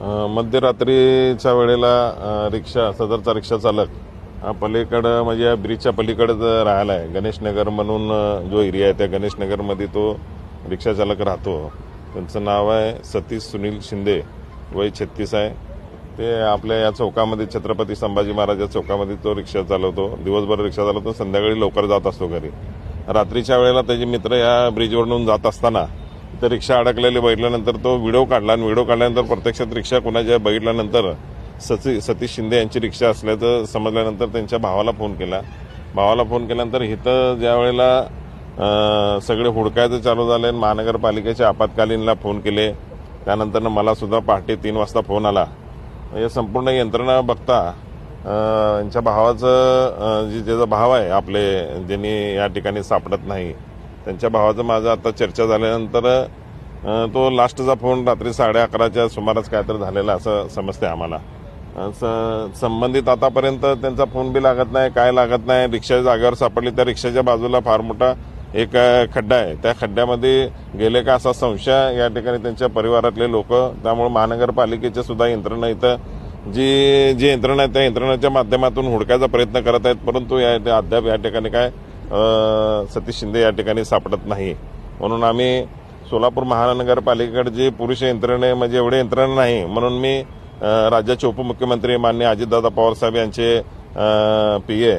मध्यरात्रीच्या वेळेला रिक्षा सदरचा रिक्षा चालक हा पलीकडं म्हणजे या ब्रिजच्या पलीकडंच राहिला आहे गणेशनगर म्हणून जो एरिया आहे त्या गणेशनगरमध्ये तो रिक्षा चालक राहतो. त्यांचं नाव आहे सतीश सुनील शिंदे. वय छत्तीस आहे. ते आपल्या या चौकामध्ये छत्रपती संभाजी महाराज या चौकामध्ये तो रिक्षा चालवतो. दिवसभर रिक्षा चालवतो. संध्याकाळी लवकर जात असतो घरी. रात्रीच्या वेळेला त्याचे मित्र या ब्रिजवरून जात असताना तर रिक्षा अडकलेली बघितल्यानंतर तो व्हिडिओ काढला. आणि व्हिडिओ काढल्यानंतर प्रत्यक्षात रिक्षा कोणाच्या बघितल्यानंतर सती सतीश शिंदे यांची रिक्षा असल्याचं समजल्यानंतर त्यांच्या भावाला फोन केला. भावाला फोन केल्यानंतर इथं ज्या वेळेला सगळे हुडकायचं चालू झालं आणि महानगरपालिकेच्या आपत्कालीनला फोन केले त्यानंतर मला सुद्धा पहाटे तीन वाजता फोन आला. या संपूर्ण यंत्रणा बघता यांच्या भावाचं जे ज्याचा भाव आहे आपले ज्यांनी या ठिकाणी सापडत नाही त्यांच्या भावाचं माझं आता चर्चा झाल्यानंतर तो लास्टचा फोन रात्री साडे अकराच्या सुमारास काहीतरी झालेला असं समजते आम्हाला. स- संबंधित आतापर्यंत त्यांचा फोन बी लागत नाही काय लागत नाही. रिक्षा जागेवर सापडली त्या रिक्षाच्या बाजूला फार मोठा एक खड्डा आहे. त्या खड्ड्यामध्ये गेले का असा संशय या ठिकाणी त्यांच्या परिवारातले लोक त्यामुळे महानगरपालिकेच्या सुद्धा यंत्रणा इथं जी जी यंत्रणा आहे त्या यंत्रणाच्या माध्यमातून हुडकायचा प्रयत्न करत आहेत. परंतु या अद्याप या ठिकाणी काय सतीश शिंदे या ठिकाणी सापडत नाही. म्हणून आम्ही सोलापूर महानगरपालिकेकडे जे पुरुष यंत्रणे म्हणजे एवढे यंत्रणा नाही म्हणून मी राज्याचे उपमुख्यमंत्री मान्य अजितदादा पवार साहेब यांचे पी ए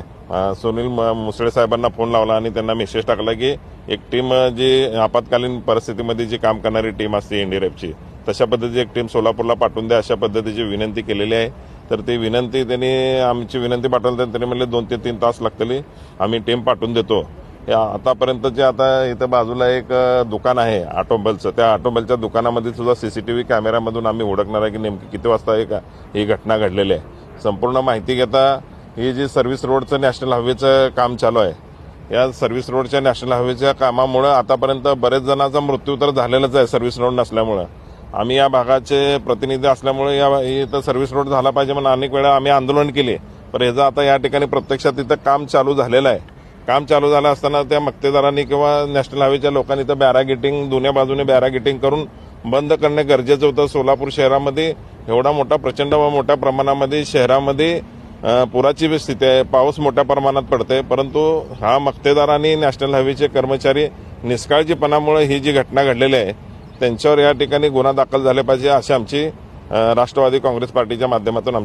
सुनील म- मुसळे साहेबांना फोन लावला आणि त्यांना मेसेज टाकला की एक टीम जी आपत्कालीन परिस्थितीमध्ये जी काम करणारी टीम असते एनडीआरएफची तशा पद्धतीची एक टीम सोलापूरला पाठवून द्या अशा पद्धतीची विनंती केलेली आहे. तर ती विनंती त्यांनी आमची विनंती पाठवली तर त्यांनी म्हणले दोन ते तीन तास लागतली. आम्ही टीम पाठवून देतो. या आतापर्यंत जे आता इथं बाजूला एक दुकान आहे ऑटोमोबाईलचं. त्या ऑटोमोबाईलच्या दुकानामध्ये सुद्धा सी सी टी व्ही कॅमेऱ्यामधून आम्ही ओळखणार आहे की नेमकी किती वाजता एक ही घटना घडलेली आहे. संपूर्ण माहिती घेता ही जी सर्व्हिस रोडचं नॅशनल हायवेचं काम चालू आहे या सर्व्हिस रोडच्या नॅशनल हायवेच्या कामामुळे आतापर्यंत बरेच जणांचा मृत्यू तर झालेलाच आहे सर्व्हिस रोड नसल्यामुळं. आम्ही या भागाचे प्रतिनिधी असल्यामुळे या इथं सर्व्हिस रोड झाला पाहिजे म्हणून अनेक वेळा आम्ही आंदोलन केले. पण ह्याचं आता या ठिकाणी प्रत्यक्षात इथं काम चालू झालेलं आहे. काम चालू झालं असताना त्या मक्तेदारांनी किंवा नॅशनल हायवेच्या लोकांनी तर बॅरागेटिंग दोन्ही बाजूने बॅरागेटिंग करून बंद करणे गरजेचं होतं. सोलापूर शहरामध्ये एवढा मोठा प्रचंड व मोठ्या प्रमाणामध्ये शहरामध्ये पुराची स्थिती आहे. पाऊस मोठ्या प्रमाणात पडते परंतु हा मक्तेदार आणि नॅशनल हायवेचे कर्मचारी निष्काळजीपणामुळे ही जी घटना घडलेली आहे त्यांच्यावर या ठिकाणी गुन्हा दाखल झाले पाहिजे अशी आमची राष्ट्रवादी काँग्रेस पार्टीच्या माध्यमातून